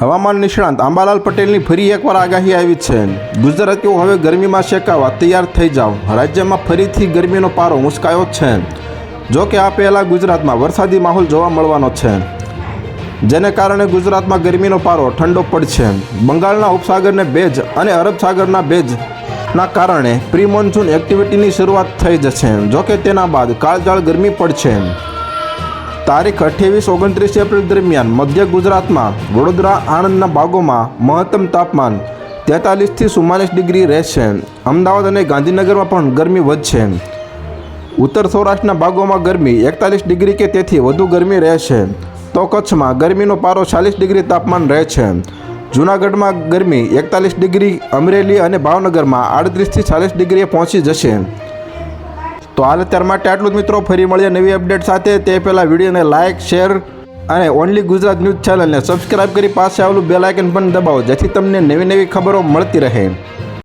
હવામાન નિષ્ણાંત આંબાલાલ પટેલની ફરી એકવાર આગાહી આવી છે. ગુજરાતીઓ હવે ગરમીમાં શેકાવા તૈયાર થઈ જાઓ. રાજ્યમાં ફરીથી ગરમીનો પારો ઉંચકાયો છે. જો કે આ પહેલાં ગુજરાતમાં વરસાદી માહોલ જોવા મળવાનો છે. જેને કારણે ગુજરાતમાં ગરમીનો પારો ઠંડો પડશે. બંગાળના ઉપસાગરને ભેજ અને અરબ સાગરના ભેજના કારણે પ્રી મોન્સૂન એક્ટિવિટીની શરૂઆત થઈ જશે. જો કે તેના બાદ કાળજાળ ગરમી પડશે. તારીખ અઠ્યાવીસ, ઓગણત્રીસ એપ્રિલ દરમિયાન મધ્ય ગુજરાતમાં વડોદરા, આણંદના ભાગોમાં મહત્તમ તાપમાન તેતાલીસથી ચુમ્માલીસ ડિગ્રી રહેશે. અમદાવાદ અને ગાંધીનગરમાં પણ ગરમી વધશે. ઉત્તર સૌરાષ્ટ્રના ભાગોમાં ગરમી એકતાલીસ ડિગ્રી કે તેથી વધુ ગરમી રહેશે. તો કચ્છમાં ગરમીનો પારો ચાલીસ ડિગ્રી તાપમાન રહે છે જૂનાગઢમાં ગરમી એકતાલીસ ડિગ્રી, અમરેલી અને ભાવનગરમાં આડત્રીસથી ચાલીસ ડિગ્રીએ પહોંચી જશે. તો હાલ અત્યાર માટે આટલું જ મિત્રો. ફરી મળીએ નવી અપડેટ સાથે. તે પહેલાં વિડીયોને લાઇક શેર અને ઓનલી ગુજરાત ન્યૂઝ ચેનલને સબસ્ક્રાઇબ કરી પાસે આવેલું બેલાઇકન પણ દબાવો, જેથી તમને નવી નવી ખબરો મળતી રહે.